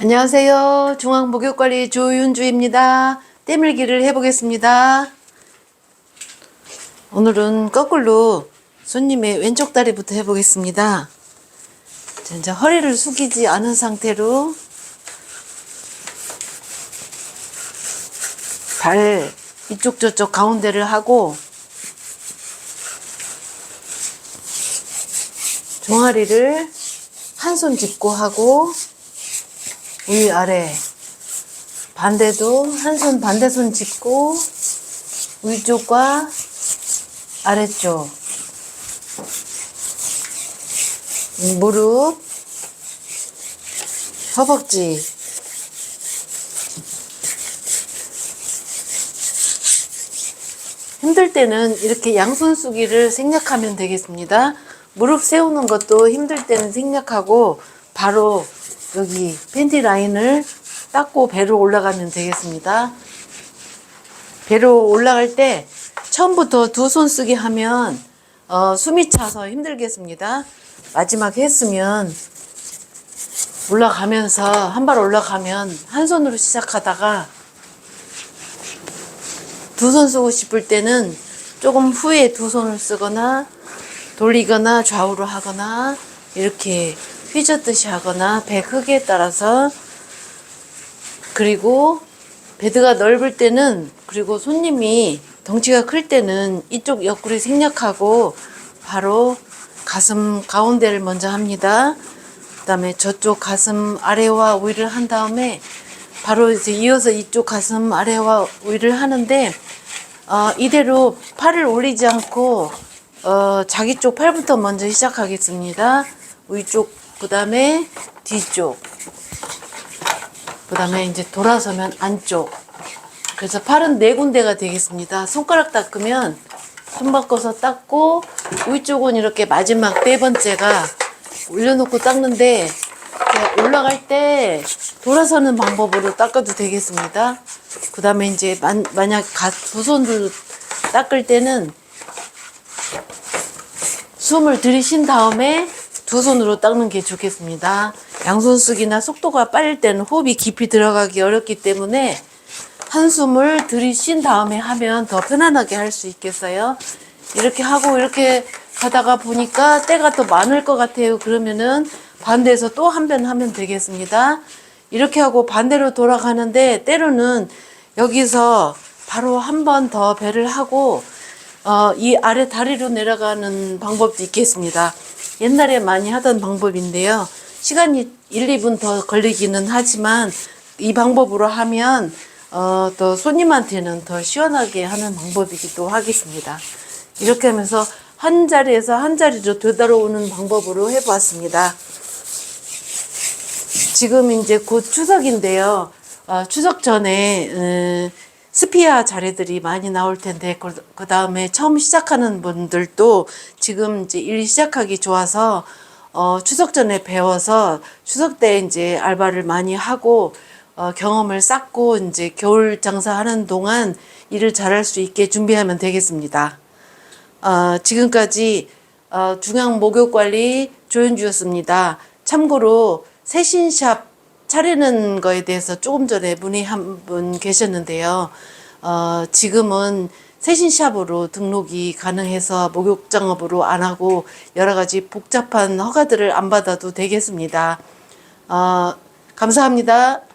안녕하세요. 중앙목욕관리 조윤주입니다. 때밀기를 해보겠습니다. 오늘은 거꾸로 손님의 왼쪽 다리부터 해보겠습니다. 자, 이제 허리를 숙이지 않은 상태로 발 이쪽 저쪽 가운데를 하고 종아리를 한 손 짚고 하고 위 아래 반대도 한 손 반대 손 짚고 위쪽과 아래쪽 무릎 허벅지 힘들 때는 이렇게 양손 쓰기를 생략하면 되겠습니다. 무릎 세우는 것도 힘들 때는 생략하고 바로 여기 팬티 라인을 닦고 배로 올라가면 되겠습니다. 배로 올라갈 때 처음부터 두 손 쓰기 하면 어, 숨이 차서 힘들겠습니다. 마지막에 했으면 올라가면서 한 발 올라가면 한 손으로 시작하다가 두 손 쓰고 싶을 때는 조금 후에 두 손을 쓰거나 돌리거나 좌우로 하거나 이렇게 휘젓듯이 하거나 배 크기에 따라서 그리고 베드가 넓을 때는 그리고 손님이 덩치가 클 때는 이쪽 옆구리 생략하고 바로 가슴 가운데를 먼저 합니다. 그 다음에 저쪽 가슴 아래와 위를 한 다음에 바로 이제 이어서 이쪽 가슴 아래와 위를 하는데 어, 이대로 팔을 올리지 않고 어, 자기 쪽 팔부터 먼저 시작하겠습니다. 위쪽 그 다음에 뒤쪽 그 다음에 이제 돌아서면 안쪽 그래서 팔은 네 군데가 되겠습니다. 손가락 닦으면 손 바꿔서 닦고 위쪽은 이렇게 마지막 네 번째가 올려놓고 닦는데 올라갈 때 돌아서는 방법으로 닦아도 되겠습니다. 그 다음에 이제 만, 만약 가, 두 손으로 닦을 때는 숨을 들이신 다음에 두 손으로 닦는 게 좋겠습니다. 양손 쓰기나 속도가 빠를 때는 호흡이 깊이 들어가기 어렵기 때문에 한숨을 들이신 다음에 하면 더 편안하게 할 수 있겠어요. 이렇게 하고 이렇게 가다가 보니까 때가 더 많을 것 같아요. 그러면은 반대에서 또 한 번 하면 되겠습니다. 이렇게 하고 반대로 돌아가는데 때로는 여기서 바로 한 번 더 배를 하고 어, 이 아래 다리로 내려가는 방법도 있겠습니다. 옛날에 많이 하던 방법인데요. 시간이 1, 2분 더 걸리기는 하지만 이 방법으로 하면 어, 또 손님한테는 더 시원하게 하는 방법이기도 하겠습니다. 이렇게 하면서 한 자리에서 한 자리로 되돌아오는 방법으로 해보았습니다. 지금 이제 곧 추석인데요. 어, 추석 전에 음, 스피아 자리들이 많이 나올 텐데 그 다음에 처음 시작하는 분들도 지금 이제 일 시작하기 좋아서 어, 추석 전에 배워서 추석 때 이제 알바를 많이 하고 어, 경험을 쌓고 이제 겨울 장사하는 동안 일을 잘할 수 있게 준비하면 되겠습니다. 어, 지금까지 어, 중앙 목욕관리 조윤주였습니다. 참고로 세신샵 차리는 거에 대해서 조금 전에 문의 한분 계셨는데요. 어, 지금은 세신샵으로 등록이 가능해서 목욕장업으로 안 하고 여러 가지 복잡한 허가들을 안 받아도 되겠습니다. 어, 감사합니다.